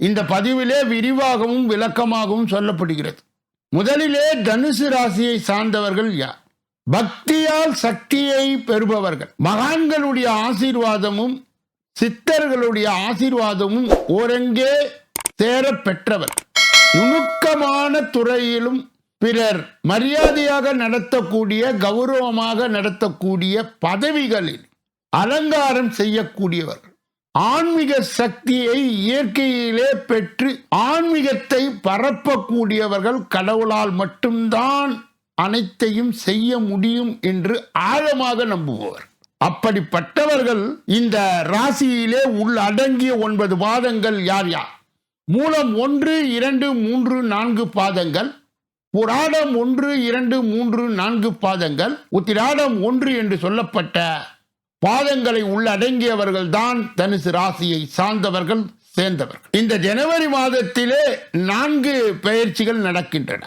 இந்த பதிவிலே விரிவாகவும் விளக்கமாகவும் சொல்லப்படுகிறது. முதலிலே தனுசு ராசியை சார்ந்தவர்கள் யார்? பக்தியால் சக்தியை பெறுபவர்கள். மகான்களுடைய ஆசீர்வாதமும் சித்தர்களுடைய ஆசீர்வாதமும் ஓரங்கே சேர பெற்றவர் நுணுக்கமான துறையிலும் பிறர் மரியாதையாக நடத்தக்கூடிய கௌரவமாக நடத்தக்கூடிய பதவிகளில் அலங்காரம் செய்யக்கூடியவர்கள் ஆன்மீக சக்தியை இயற்கையிலே பெற்று ஆன்மீகத்தை பரப்பக்கூடியவர்கள் கடவுளால் மட்டும்தான் அனைத்தையும் செய்ய முடியும் என்று ஆழமாக நம்புபவர். அப்படிப்பட்டவர்கள் இந்த ராசியிலே உள்ளடங்கிய ஒன்பது பாதங்கள் யார் யார்? மூலம் ஒன்று இரண்டு மூன்று நான்கு பாதங்கள். புராடம் ஒன்று இரண்டு மூன்று நான்கு பாதங்கள். உத்திராடம் ஒன்று என்று சொல்லப்பட்ட பாதங்களை உள்ளடங்கியவர்கள் தான் தனுசு ராசியை சார்ந்தவர்கள் சேர்ந்தவர்கள். இந்த ஜனவரி மாதத்திலே நான்கு பெயர்ச்சிகள் நடக்கின்றன.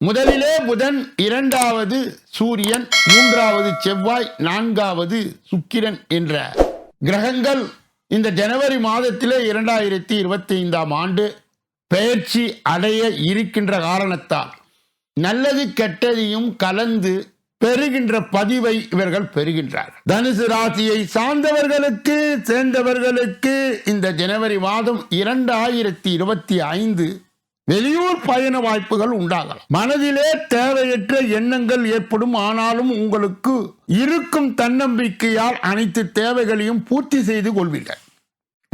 முதலிலே புதன் இரண்டாவது சூரியன் மூன்றாவது செவ்வாய் நான்காவது சுக்கிரன் என்ற கிரகங்கள் இந்த ஜனவரி மாதத்திலே இரண்டாயிரத்தி இருபத்தி ஐந்தாம் ஆண்டு பெயர்ச்சி அடைய இருக்கின்ற காரணத்தால் நல்லது கெட்டதையும் கலந்து பெறுகின்ற பதிவை இவர்கள் பெறுகின்றார். தனுசு ராசியை சார்ந்தவர்களுக்கு சேர்ந்தவர்களுக்கு இந்த ஜனவரி மாதம் இரண்டாயிரத்தி இருபத்தி ஐந்து வெளியூர் பயண வாய்ப்புகள் உண்டாகலாம். மனதிலே தேவையற்ற எண்ணங்கள் ஏற்படும். ஆனாலும் உங்களுக்கு இருக்கும் தன்னம்பிக்கையால் அனைத்து தேவைகளையும் பூர்த்தி செய்து கொள்வீர்கள்.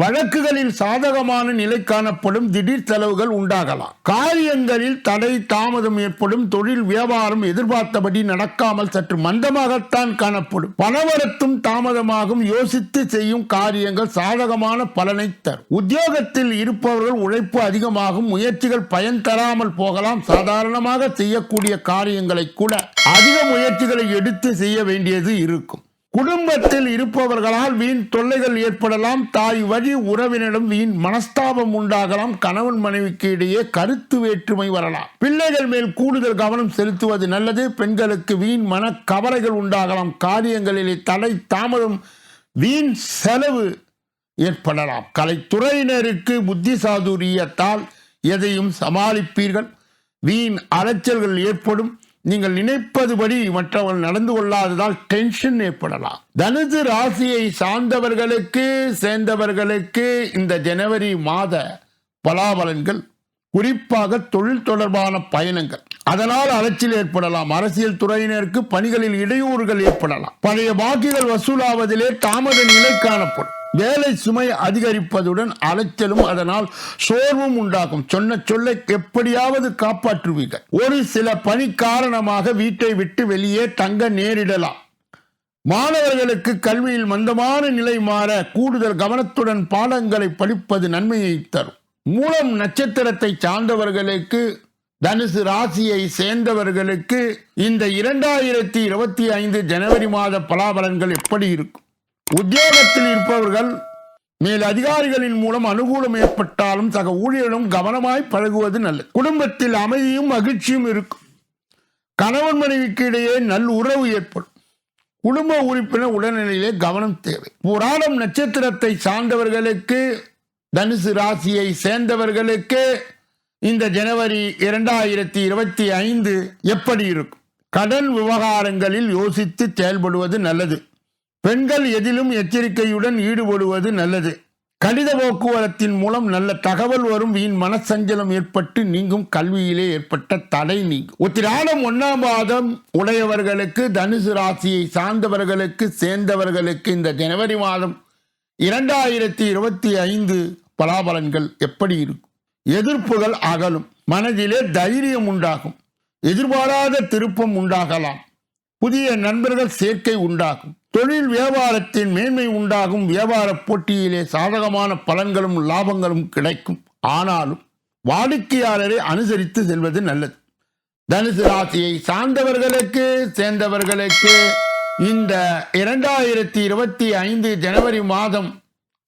வழக்குகளில் சாதகமான நிலை காணப்படும் திடீர் செலவுகள் உண்டாகலாம். காரியங்களில் தடை தாமதம் ஏற்படும் தொழில் வியாபாரம் எதிர்பார்த்தபடி நடக்காமல் சற்று மந்தமாகத்தான் காணப்படும். பணவரத்தும் தாமதமாகும் யோசித்து செய்யும் காரியங்கள் சாதகமான பலனை தரும். உத்தியோகத்தில் இருப்பவர்கள் உழைப்பு அதிகமாகும் முயற்சிகள் பயன் தராமல் போகலாம் சாதாரணமாக செய்யக்கூடிய காரியங்களை கூட அதிக முயற்சிகளை எடுத்து செய்ய வேண்டியது இருக்கும். குடும்பத்தில் இருப்பவர்களால் வீண் தொல்லைகள் ஏற்படலாம். தாய் வழி உறவினரிடம் வீண் மனஸ்தாபம் உண்டாகலாம். கணவன் மனைவிக்கு இடையே கருத்து வேற்றுமை வரலாம். பிள்ளைகள் மேல் கூடுதல் கவனம் செலுத்துவது நல்லது. பெண்களுக்கு வீண் மன கவலைகள் உண்டாகலாம். காரியங்களிலே தடை தாமதம் வீண் செலவு ஏற்படலாம். கலைத்துறையினருக்கு புத்தி சாதுரியத்தால் எதையும் சமாளிப்பீர்கள். வீண் அலைச்சல்கள் ஏற்படும். நீங்கள் நினைப்பதுபடி மற்றவர்கள் நடந்து கொள்ளாததால் டென்ஷன் ஏற்படலாம். தனுசு ராசியை சார்ந்தவர்களுக்கு சேர்ந்தவர்களுக்கு இந்த ஜனவரி மாத பலாபலன்கள் குறிப்பாக தொழில் தொடர்பான பயணங்கள். அதனால் அலைச்சல் ஏற்படலாம். அரசியல் துறையினருக்கு பணிகளில் இடையூறுகள் ஏற்படலாம். பழைய பாக்கிகள் வசூலாவதிலே தாமத நிலை காணப்படும். வேலை சுமை அதிகரிப்பதுடன் அலைச்சலும் அதனால் சோர்வும் உண்டாகும். சொன்ன சொல்லை எப்படியாவது காப்பாற்றுவீர்கள். ஒரு சில பணி காரணமாக வீட்டை விட்டு வெளியே தங்க நேரிடலாம். மாணவர்களுக்கு கல்வியில் மந்தமான நிலை மாற கூடுதல் கவனத்துடன் பாடங்களை படிப்பது நன்மையை தரும். மூலம் நட்சத்திரத்தை சார்ந்தவர்களுக்கு தனுசு ராசியை சேர்ந்தவர்களுக்கு இந்த இரண்டாயிரத்தி இருபத்தி ஐந்து ஜனவரி மாத பலாபலன்கள் எப்படி இருக்கும்? உத்தியோகத்தில் இருப்பவர்கள் மேல் அதிகாரிகளின் மூலம் அனுகூலம் ஏற்பட்டாலும் சக ஊழியர்களும் கவனமாய் பழகுவது நல்லது. குடும்பத்தில் அமைதியும் மகிழ்ச்சியும் இருக்கும். கணவன் மனைவிக்கு இடையே நல் உறவு ஏற்படும். குடும்ப உறுப்பினர் உடல்நிலையிலே கவனம் தேவை. புராணம் நட்சத்திரத்தை சார்ந்தவர்களுக்கு தனுசு ராசியை சேர்ந்தவர்களுக்கு இந்த ஜனவரி இரண்டாயிரத்தி இருபத்தி ஐந்து எப்படி இருக்கும்? கடன் விவகாரங்களில் யோசித்து செயல்படுவது நல்லது. பெண்கள் எதிலும் எச்சரிக்கையுடன் ஈடுபடுவது நல்லது. கடித போக்குவரத்தின் மூலம் நல்ல தகவல் வரும் வீண் மனசஞ்சலம் ஏற்பட்டு நீங்கும் கல்வியிலே ஏற்பட்ட தடை நீங்கும். உத்திராடம் ஒன்னாம் மாதம் உடையவர்களுக்கு தனுசு ராசியை சார்ந்தவர்களுக்கு சேர்ந்தவர்களுக்கு இந்த ஜனவரி மாதம் இரண்டாயிரத்தி இருபத்தி ஐந்து பலாபலன்கள் எப்படி இருக்கும்? எதிர்ப்புகள் அகலும். மனதிலே தைரியம் உண்டாகும். எதிர்பாராத திருப்பம் உண்டாகலாம். புதிய நண்பர்கள் சேர்க்கை உண்டாகும். தொழில் வியாபாரத்தின் மேன்மை உண்டாகும் வியாபார போட்டியிலே சாதகமான பலன்களும் லாபங்களும் கிடைக்கும். ஆனாலும் வாடிக்கையாளரை அனுசரித்து செல்வது நல்லது. தனுசு ராசியை சார்ந்தவர்களுக்கு சேர்ந்தவர்களுக்கு இந்த இரண்டாயிரத்தி இருபத்தி ஐந்து ஜனவரி மாதம்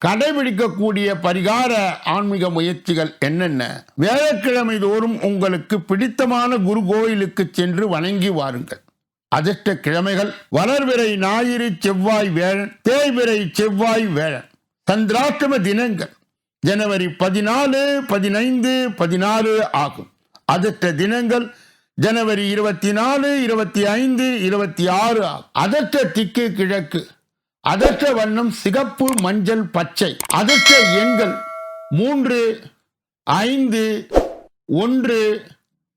கடைபிடிக்கக்கூடிய பரிகார ஆன்மீக முயற்சிகள் என்னென்ன? வேலைக்கிழமை தோறும் உங்களுக்கு பிடித்தமான குரு கோயிலுக்கு சென்று வணங்கி வாருங்கள். அதிர்ஷ்ட கிழமைகள். வளர்விரை ஞாயிறு செவ்வாய் வேழன் தேய்விரை செவ்வாய் வேழன். சந்திராஷ்டம தினங்கள் ஜனவரி பதினாலு பதினைந்து பதினாறு ஆகும். அதிர்ஷ்ட தினங்கள் ஜனவரி இருபத்தி நாலு இருபத்தி ஐந்து இருபத்தி ஆறு ஆகும். அதிர்ஷ்ட திக்கு கிழக்கு. அதிர்ஷ்ட வண்ணம் சிகப்பு மஞ்சள் பச்சை. அதிர்ஷ்ட எண்கள் மூன்று ஐந்து ஒன்று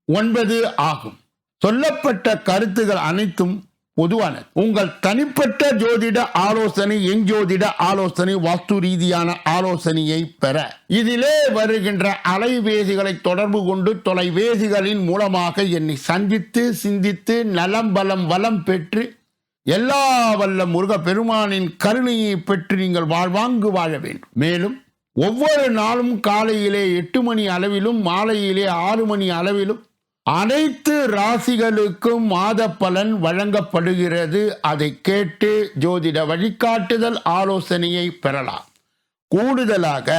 ஒன்பது ஆகும். சொல்லப்பட்ட கருத்துகள் அனைத்தும் பொதுவான உங்கள் தனிப்பட்ட ஜோதிட ஆலோசனை எங் ஜோதிட ஆலோசனை வாஸ்து ரீதியான ஆலோசனையை பெற. இதிலே வருகின்ற அலைவேசிகளை தொடர்பு கொண்டு தொலைவேசிகளின் மூலமாக என்னை சந்தித்து சிந்தித்து நலம் பலம் வளம் பெற்று எல்லா வல்ல முருக பெருமானின் கருணையை பெற்று நீங்கள் வாழ்வாங்கு வாழ வேண்டும். மேலும் ஒவ்வொரு நாளும் காலையிலே எட்டு மணி அளவிலும் மாலையிலே ஆறு மணி அளவிலும் அனைத்து ராசிகளுக்கும் மாத பலன் வழங்கப்படுகிறது. அதை கேட்டு ஜோதிட வழிகாட்டுதல் ஆலோசனையை பெறலாம். கூடுதலாக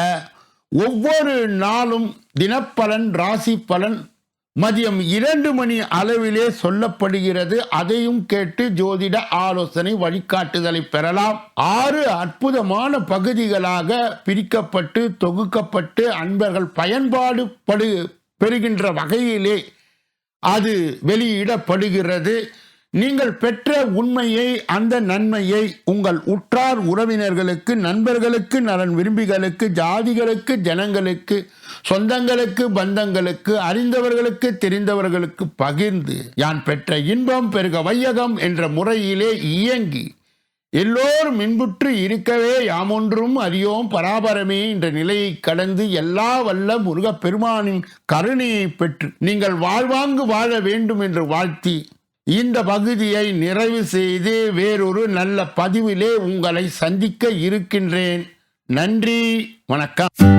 ஒவ்வொரு நாளும் தினப்பலன் ராசி பலன் மதியம் இரண்டு மணி அளவிலே சொல்லப்படுகிறது. அதையும் கேட்டு ஜோதிட ஆலோசனை வழிகாட்டுதலை பெறலாம். ஆறு அற்புதமான பகுதிகளாக பிரிக்கப்பட்டு தொகுக்கப்பட்டு அன்பர்கள் பயன்பாடு படு பெறுகின்ற வகையிலே அது வெளியிடப்படுகிறது. நீங்கள் பெற்ற உண்மையை அந்த நன்மையை உங்கள் உற்றார் உறவினர்களுக்கு நண்பர்களுக்கு நலன் விரும்பிகளுக்கு ஜாதிகளுக்கு ஜனங்களுக்கு சொந்தங்களுக்கு பந்தங்களுக்கு அறிந்தவர்களுக்கு தெரிந்தவர்களுக்கு பகிர்ந்து யான் பெற்ற இன்பம் பெருக வையகம் என்ற முறையிலே இயங்கி எல்லோரும் இன்புற்று இருக்கவே யாமொன்றும் அறியோம் பராபரமே என்ற நிலையை கடந்து எல்லா வல்ல முருகப்பெருமானின் கருணையை பெற்று நீங்கள் வாழ்வாங்கு வாழ வேண்டும் என்று வாழ்த்தி இந்த பகுதியை நிறைவு செய்து வேறொரு நல்ல பதிவிலே உங்களை சந்திக்க இருக்கின்றேன். நன்றி வணக்கம்.